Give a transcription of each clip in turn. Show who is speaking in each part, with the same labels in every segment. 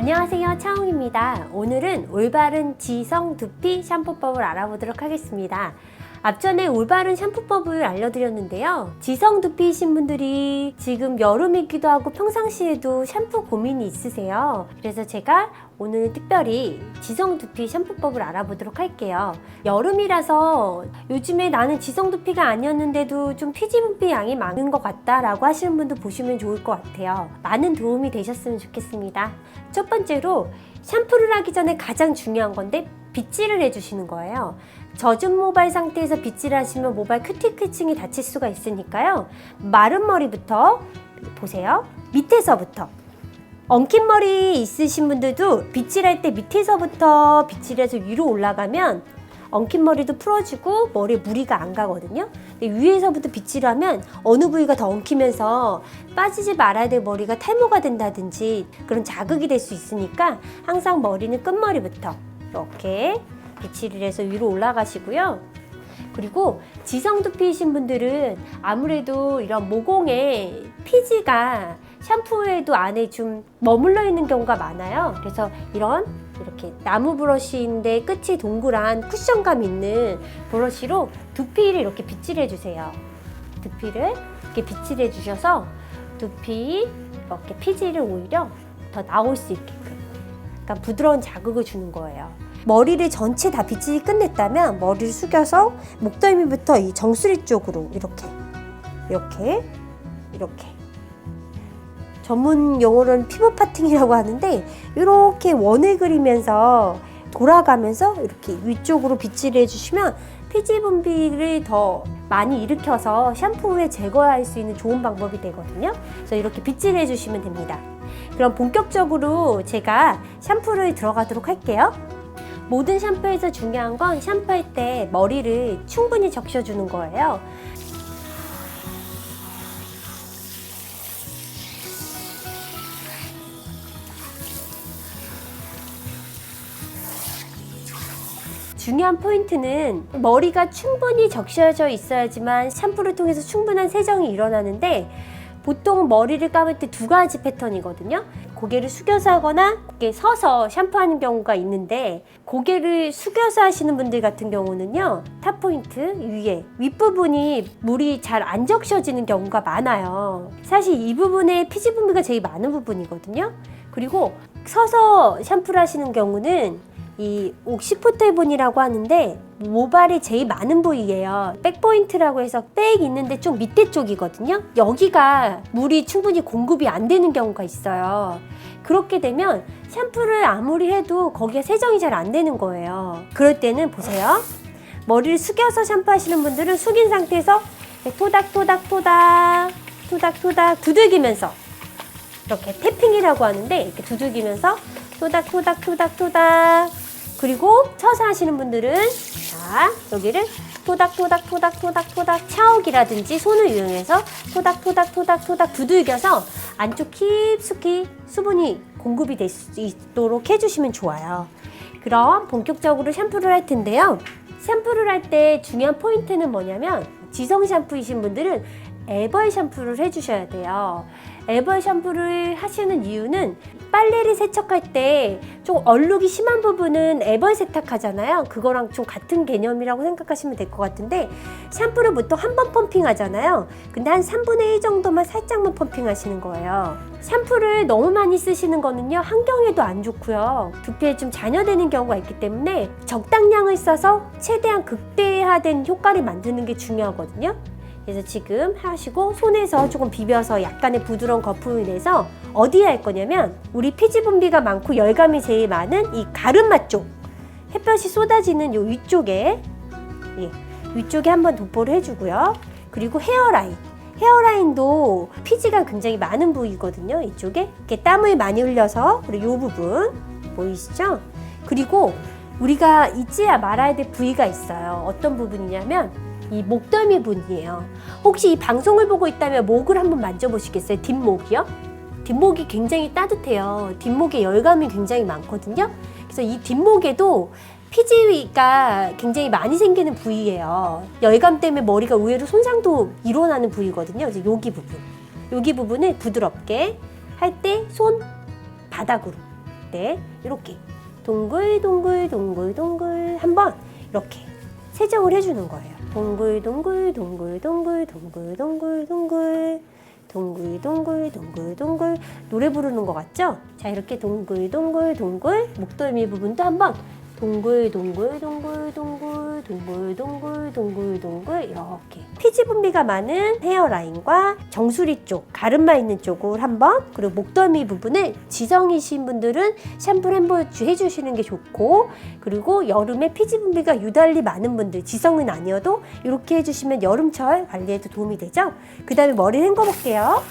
Speaker 1: 안녕하세요 차홍입니다. 오늘은 올바른 지성 두피 샴푸법을 알아보도록 하겠습니다 앞전에 올바른 샴푸법을 알려드렸는데요. 지성 두피이신 분들이 지금 여름이기도 하고 평상시에도 샴푸 고민이 있으세요. 그래서 제가 오늘 특별히 지성 두피 샴푸법을 알아보도록 할게요. 여름이라서 요즘에 나는 지성 두피가 아니었는데도 좀 피지 분비 양이 많은 것 같다라고 하시는 분도 보시면 좋을 것 같아요. 많은 도움이 되셨으면 좋겠습니다. 첫 번째로 샴푸를 하기 전에 가장 중요한 건데 빗질을 해주시는 거예요. 젖은 모발 상태에서 빗질을 하시면 모발 큐티클층이 다칠 수가 있으니까요. 마른 머리부터 보세요. 밑에서부터 엉킨 머리 있으신 분들도 빗질할 때 밑에서부터 빗질해서 위로 올라가면 엉킨 머리도 풀어지고 머리에 무리가 안 가거든요. 근데 위에서부터 빗질을 하면 어느 부위가 더 엉키면서 빠지지 말아야 될 머리가 탈모가 된다든지 그런 자극이 될 수 있으니까 항상 머리는 끝머리부터 이렇게 빗질을 해서 위로 올라가시고요. 그리고 지성 두피이신 분들은 아무래도 이런 모공에 피지가 샴푸에도 안에 좀 머물러 있는 경우가 많아요. 그래서 이런 이렇게 나무 브러쉬인데 끝이 동그란 쿠션감 있는 브러쉬로 두피를 이렇게 빗질해 주세요. 두피를 이렇게 빗질해 주셔서 두피 이렇게 피지를 오히려 더 나올 수 있게끔 약간 부드러운 자극을 주는 거예요. 머리를 전체 다 빗질이 끝냈다면 머리를 숙여서 목덜미부터 이 정수리 쪽으로 이렇게 이렇게 이렇게 전문 용어로는 피부 파팅이라고 하는데 이렇게 원을 그리면서 돌아가면서 이렇게 위쪽으로 빗질을 해주시면 피지 분비를 더 많이 일으켜서 샴푸 후에 제거할 수 있는 좋은 방법이 되거든요. 그래서 이렇게 빗질해 주시면 됩니다. 그럼 본격적으로 제가 샴푸를 들어가도록 할게요. 모든 샴푸에서 중요한 건 샴푸할 때 머리를 충분히 적셔주는 거예요. 중요한 포인트는 머리가 충분히 적셔져 있어야지만 샴푸를 통해서 충분한 세정이 일어나는데 보통 머리를 감을 때 두 가지 패턴이거든요. 고개를 숙여서 하거나 고개 서서 샴푸하는 경우가 있는데 고개를 숙여서 하시는 분들 같은 경우는요. 탑 포인트 위에 윗부분이 물이 잘 안 적셔지는 경우가 많아요. 사실 이 부분에 피지 분비가 제일 많은 부분이거든요. 그리고 서서 샴푸를 하시는 경우는 이 옥시포텔본이라고 하는데 모발이 제일 많은 부위예요. 백포인트라고 해서 백 있는데 좀 밑에 쪽이거든요. 여기가 물이 충분히 공급이 안 되는 경우가 있어요. 그렇게 되면 샴푸를 아무리 해도 거기에 세정이 잘 안 되는 거예요. 그럴 때는 보세요. 머리를 숙여서 샴푸하시는 분들은 숙인 상태에서 토닥토닥토닥 토닥토닥 두들기면서 이렇게 태핑이라고 하는데 이렇게 두들기면서 토닥토닥토닥토닥 그리고 쳐서 하시는 분들은 자 여기를 토닥토닥토닥토닥토닥 차옥이라든지 손을 이용해서 토닥토닥토닥토닥 두들겨서 안쪽 깊숙이 수분이 공급이 될 수 있도록 해주시면 좋아요. 그럼 본격적으로 샴푸를 할 텐데요. 샴푸를 할 때 중요한 포인트는 뭐냐면 지성 샴푸이신 분들은 에벌 샴푸를 해주셔야 돼요. 에벌 샴푸를 하시는 이유는 빨래를 세척할 때 좀 얼룩이 심한 부분은 에벌 세탁하잖아요. 그거랑 좀 같은 개념이라고 생각하시면 될 것 같은데 샴푸를 보통 한 번 펌핑하잖아요. 근데 한 3분의 1 정도만 살짝만 펌핑하시는 거예요. 샴푸를 너무 많이 쓰시는 거는요 환경에도 안 좋고요 두피에 좀 잔여되는 경우가 있기 때문에 적당량을 써서 최대한 극대화된 효과를 만드는 게 중요하거든요. 그래서 지금 하시고 손에서 조금 비벼서 약간의 부드러운 거품을 내서 어디에 할 거냐면 우리 피지 분비가 많고 열감이 제일 많은 이 가르마 쪽 햇볕이 쏟아지는 요 위쪽에 예, 위쪽에 한번 도포를 해주고요. 그리고 헤어라인 헤어라인도 피지가 굉장히 많은 부위거든요. 이쪽에 이렇게 땀을 많이 흘려서 그리고 이 부분 보이시죠? 그리고 우리가 잊지 말아야 될 부위가 있어요. 어떤 부분이냐면 이 목덜미 부분이에요. 혹시 이 방송을 보고 있다면 목을 한번 만져보시겠어요? 뒷목이요? 뒷목이 굉장히 따뜻해요. 뒷목에 열감이 굉장히 많거든요. 그래서 이 뒷목에도 피지가 굉장히 많이 생기는 부위예요. 열감 때문에 머리가 의외로 손상도 일어나는 부위거든요. 이제 여기 부분. 여기 부분을 부드럽게 할 때 손 바닥으로 때 이렇게 동글 동글 동글 동글 한번 이렇게 세정을 해주는 거예요. 동글 동글 동글 동글 동글 동글 동글 동글 동글 동글 동글 노래 부르는 것 같죠? 자 이렇게 동글 동글 동글 목덜미 부분도 한번 동글 동글 동글 동글 동글 동글 동글 동글 이렇게. 피지 분비가 많은 헤어라인과 정수리 쪽 가르마 있는 쪽을 한번 그리고 목덜미 부분을 지성이신 분들은 샴푸를 한번 해주시는 게 좋고 그리고 여름에 피지 분비가 유달리 많은 분들 지성은 아니어도 이렇게 해주시면 여름철 관리에도 도움이 되죠? 그 다음에 머리 헹궈 볼게요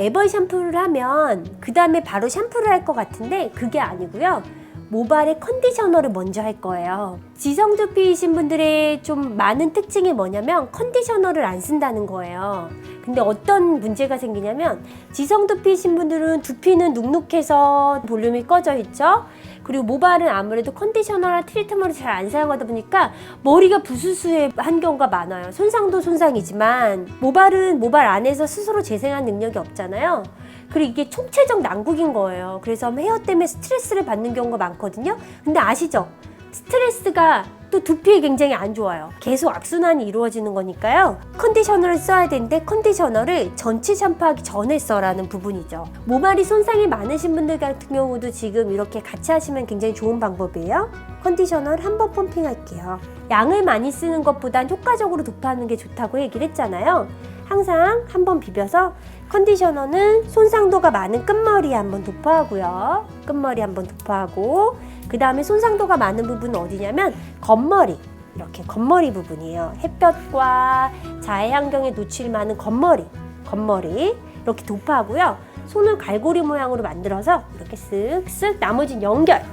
Speaker 1: 에버 샴푸를 하면 그 다음에 바로 샴푸를 할 것 같은데 그게 아니고요. 모발의 컨디셔너를 먼저 할 거예요. 지성 두피이신 분들의 좀 많은 특징이 뭐냐면 컨디셔너를 안 쓴다는 거예요. 근데 어떤 문제가 생기냐면 지성 두피이신 분들은 두피는 눅눅해서 볼륨이 꺼져 있죠. 그리고 모발은 아무래도 컨디셔너나 트리트먼트를 잘안 사용하다 보니까 머리가 부스스한 경우가 많아요. 손상도 손상이지만 모발은 모발 안에서 스스로 재생할 능력이 없잖아요. 그리고 이게 총체적 난국인 거예요. 그래서 헤어 때문에 스트레스를 받는 경우가 많거든요. 근데 아시죠? 스트레스가 또 두피에 굉장히 안 좋아요. 계속 악순환이 이루어지는 거니까요. 컨디셔너를 써야 되는데 컨디셔너를 전체 샴푸하기 전에 써라는 부분이죠. 모발이 손상이 많으신 분들 같은 경우도 지금 이렇게 같이 하시면 굉장히 좋은 방법이에요. 컨디셔너를 한 번 펌핑할게요. 양을 많이 쓰는 것보단 효과적으로 도포하는 게 좋다고 얘기를 했잖아요. 항상 한 번 비벼서 컨디셔너는 손상도가 많은 끝머리에 한번 도포하고요. 끝머리 한번 도포하고 그 다음에 손상도가 많은 부분은 어디냐면 겉머리 이렇게 겉머리 부분이에요. 햇볕과 자외 환경에 노출이 많은 겉머리 겉머리 이렇게 도포하고요. 손을 갈고리 모양으로 만들어서 이렇게 쓱쓱 나머진 연결.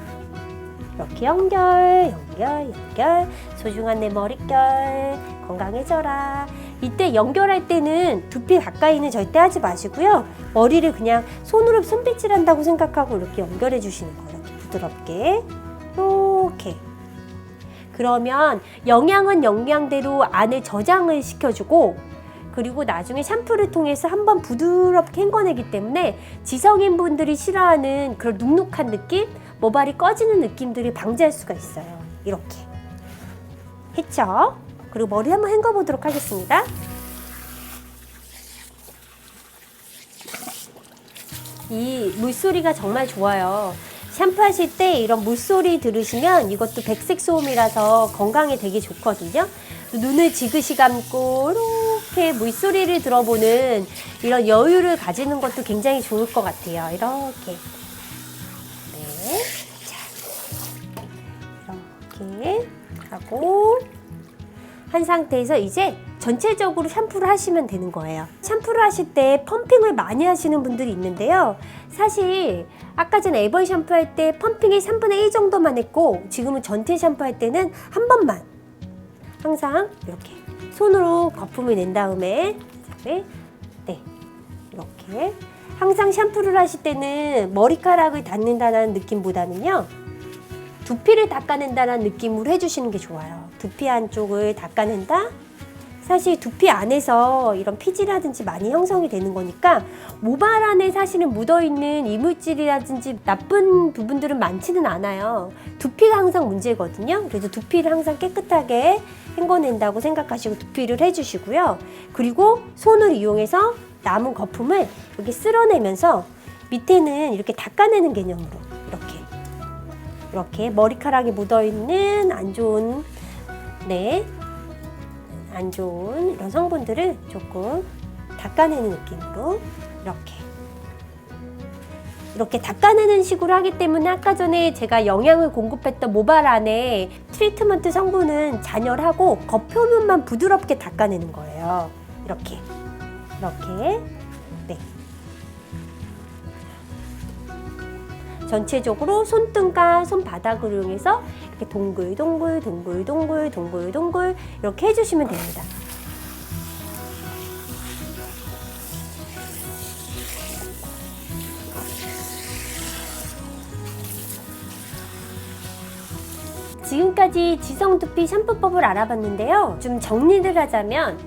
Speaker 1: 이렇게 연결 연결 연결. 소중한 내 머릿결 건강해져라. 이때 연결할 때는 두피 가까이는 절대 하지 마시고요. 머리를 그냥 손으로 손빗질 한다고 생각하고 이렇게 연결해 주시는 거예요. 이렇게 부드럽게. 이렇게 그러면 영양은 영양대로 안에 저장을 시켜주고 그리고 나중에 샴푸를 통해서 한번 부드럽게 헹궈내기 때문에 지성인 분들이 싫어하는 그런 눅눅한 느낌, 모발이 꺼지는 느낌들을 방지할 수가 있어요. 이렇게 했죠? 그리고 머리 한번 헹궈 보도록 하겠습니다. 이 물소리가 정말 좋아요. 샴푸하실 때 이런 물소리 들으시면 이것도 백색 소음이라서 건강에 되게 좋거든요. 눈을 지그시 감고 이렇게 물소리를 들어보는 이런 여유를 가지는 것도 굉장히 좋을 것 같아요. 이렇게. 네. 자, 이렇게 하고 한 상태에서 이제 전체적으로 샴푸를 하시면 되는 거예요. 샴푸를 하실 때 펌핑을 많이 하시는 분들이 있는데요. 사실 아까 전에 에버 샴푸할 때 펌핑이 3분의 1 정도만 했고 지금은 전체 샴푸할 때는 한 번만 항상 이렇게 손으로 거품을 낸 다음에 네, 네 이렇게 항상 샴푸를 하실 때는 머리카락을 닿는다는 느낌보다는요 두피를 닦아낸다는 느낌으로 해주시는 게 좋아요. 두피 안쪽을 닦아낸다. 사실 두피 안에서 이런 피지라든지 많이 형성이 되는 거니까 모발 안에 사실은 묻어있는 이물질이라든지 나쁜 부분들은 많지는 않아요. 두피가 항상 문제거든요. 그래서 두피를 항상 깨끗하게 헹궈낸다고 생각하시고 두피를 해주시고요. 그리고 손을 이용해서 남은 거품을 이렇게 쓸어내면서 밑에는 이렇게 닦아내는 개념으로 이렇게 이렇게 머리카락이 묻어있는 안 좋은 네, 안 좋은 이런 성분들을 조금 닦아내는 느낌으로 이렇게. 이렇게 닦아내는 식으로 하기 때문에 아까 전에 제가 영양을 공급했던 모발 안에 트리트먼트 성분은 잔열하고 겉표면만 부드럽게 닦아내는 거예요. 이렇게. 이렇게 전체적으로 손등과 손바닥을 이용해서 이렇게 동글 동글 동글 동글 동글 동글 이렇게 해주시면 됩니다. 지금까지 지성 두피 샴푸법을 알아봤는데요. 좀 정리를 하자면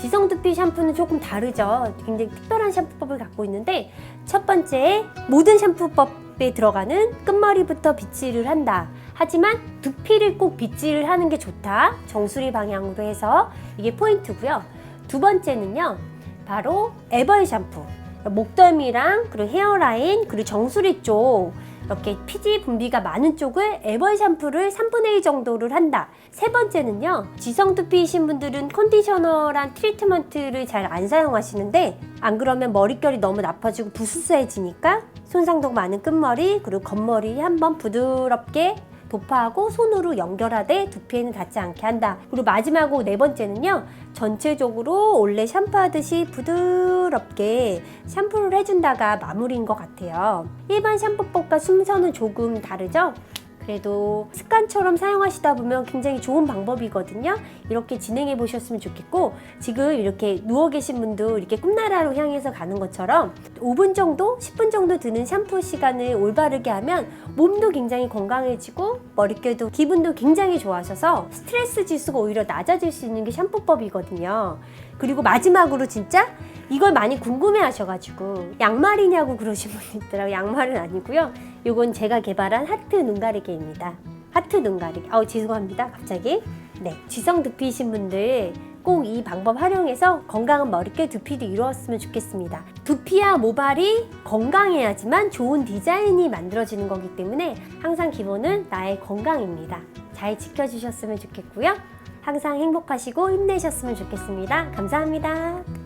Speaker 1: 지성 두피 샴푸는 조금 다르죠. 굉장히 특별한 샴푸법을 갖고 있는데 첫 번째 모든 샴푸법 에 들어가는 끝머리부터 빗질을 한다. 하지만 두피를 꼭 빗질을 하는 게 좋다. 정수리 방향으로 해서 이게 포인트고요. 두 번째는요. 바로 에벌 샴푸. 목덜미랑 그리고 헤어라인 그리고 정수리 쪽 이렇게 피지 분비가 많은 쪽을 에벌 샴푸를 3분의 2 정도를 한다. 세 번째는요. 지성 두피이신 분들은 컨디셔너란 트리트먼트를 잘 안 사용하시는데 안 그러면 머릿결이 너무 나빠지고 부스스해지니까 손상도 많은 끝머리 그리고 겉머리 한번 부드럽게 도파하고 손으로 연결하되 두피에는 닿지 않게 한다. 그리고 마지막으로 네 번째는요. 전체적으로 원래 샴푸하듯이 부드럽게 샴푸를 해준다가 마무리인 것 같아요. 일반 샴푸법과 순서는 조금 다르죠? 그래도 습관처럼 사용하시다 보면 굉장히 좋은 방법이거든요. 이렇게 진행해 보셨으면 좋겠고, 지금 이렇게 누워 계신 분도 이렇게 꿈나라로 향해서 가는 것처럼 5분 정도, 10분 정도 드는 샴푸 시간을 올바르게 하면 몸도 굉장히 건강해지고, 머릿결도 기분도 굉장히 좋아져서 스트레스 지수가 오히려 낮아질 수 있는 게 샴푸법이거든요. 그리고 마지막으로 진짜 이걸 많이 궁금해 하셔가지고 양말이냐고 그러신 분이 있더라고요. 양말은 아니고요. 이건 제가 개발한 하트 눈 가리개입니다. 하트 눈 가리개. 아우 죄송합니다. 갑자기. 네, 지성 두피이신 분들 꼭 이 방법 활용해서 건강한 머릿결 두피도 이루었으면 좋겠습니다. 두피와 모발이 건강해야지만 좋은 디자인이 만들어지는 거기 때문에 항상 기본은 나의 건강입니다. 잘 지켜주셨으면 좋겠고요. 항상 행복하시고 힘내셨으면 좋겠습니다. 감사합니다.